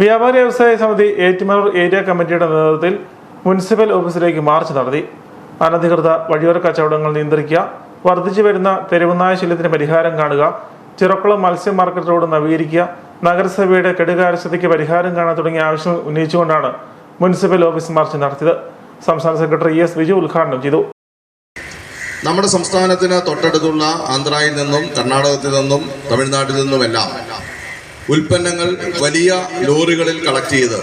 വ്യാപാര വ്യവസായ സമിതി ഏറ്റുമാനൂർ ഏരിയ കമ്മിറ്റിയുടെ നേതൃത്വത്തിൽ മുനിസിപ്പൽ ഓഫീസിലേക്ക് മാർച്ച് നടത്തി. അനധികൃത വഴിയോര കച്ചവടങ്ങൾ നിയന്ത്രിക്കുക വർദ്ധിച്ചു വരുന്ന തെരുവുനായ ശല്യത്തിന് പരിഹാരം കാണുക ചിറക്കുളം മത്സ്യ മാർക്കറ്റ് റോഡ് നവീകരിക്കുക നഗരസഭയുടെ കെടുകാരസ്ഥതയ്ക്ക് പരിഹാരം കാണാൻ തുടങ്ങിയ ആവശ്യം ഉന്നയിച്ചുകൊണ്ടാണ് മുനിസിപ്പൽ ഓഫീസ് മാർച്ച് നടത്തിയത്. സംസ്ഥാന സെക്രട്ടറി എസ് വിജു ഉദ്ഘാടനം ചെയ്തു. നമ്മുടെ സംസ്ഥാനത്തിന് തൊട്ടടുത്തുള്ള ആന്ധ്രയിൽ നിന്നും കർണാടകത്തിൽ നിന്നും തമിഴ്നാട്ടിൽ നിന്നുമെല്ലാം ഉൽപ്പന്നങ്ങൾ വലിയ ലോറികളിൽ കളക്ട് ചെയ്ത്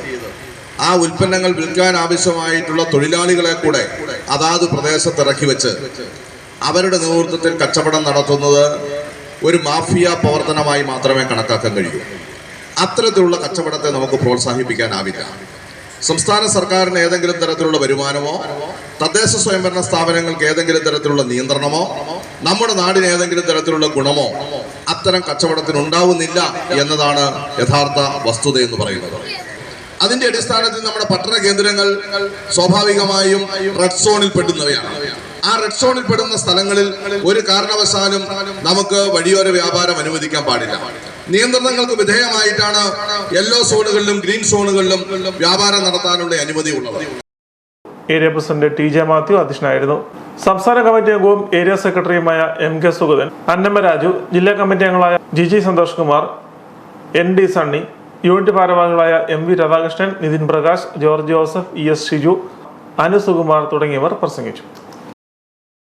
ആ ഉൽപ്പന്നങ്ങൾ വിൽക്കാൻ ആവശ്യമായിട്ടുള്ള തൊഴിലാളികളെ കൂടെ അതാത് പ്രദേശത്ത് ഇറക്കി വെച്ച് അവരുടെ നേതൃത്വത്തിൽ കച്ചവടം നടത്തുന്നത് ഒരു മാഫിയ പ്രവർത്തനമായി മാത്രമേ കണക്കാക്കാൻ കഴിയൂ. അത്തരത്തിലുള്ള കച്ചവടത്തെ നമുക്ക് പ്രോത്സാഹിപ്പിക്കാനാവില്ല സംസ്ഥാന സർക്കാരിന് ഏതെങ്കിലും തരത്തിലുള്ള വരുമാനമോ തദ്ദേശ സ്വയംഭരണ സ്ഥാപനങ്ങൾക്ക് ഏതെങ്കിലും തരത്തിലുള്ള നിയന്ത്രണമോ നമ്മുടെ നാടിന് ഏതെങ്കിലും തരത്തിലുള്ള ഗുണമോ അത്തരം കച്ചവടത്തിന് ഉണ്ടാവുന്നില്ല എന്നതാണ് യഥാർത്ഥ വസ്തുത എന്ന് പറയുന്നത്. അതിന്റെ അടിസ്ഥാനത്തിൽ നമ്മുടെ പട്ടണ കേന്ദ്രങ്ങൾ സ്വാഭാവികമായും റെഡ് സോണിൽ പെടുന്നവയാണ്. ആ റെഡ് സോണിൽ പെടുന്ന സ്ഥലങ്ങളിൽ ഒരു കാരണവശാലും നമുക്ക് വഴിയോര വ്യാപാരം അനുവദിക്കാൻ പാടില്ല. നിയന്ത്രണങ്ങൾക്ക് വിധേയമായിട്ടാണ് യെല്ലോ സോണുകളിലും ഗ്രീൻ സോണുകളിലും വ്യാപാരം നടത്താനുള്ള അനുമതി ഉള്ളത്. Area president T J Mathew അധ്യക്ഷനായിരുന്നു. സംസ്ഥാന കമ്മിറ്റി അംഗവും ഏരിയ സെക്രട്ടറിയുമായ എം കെ സുഗതൻ അന്നമ്മ രാജു ജില്ലാ കമ്മിറ്റി അംഗങ്ങളായ G G Santhosh Kumar N D Sunny unit ഭാരവാഹികളായ M V Radhakrishnan Nithin Prakash George Joseph E S Shiju Anusukumar തുടങ്ങിയവർ പ്രസംഗിച്ചു.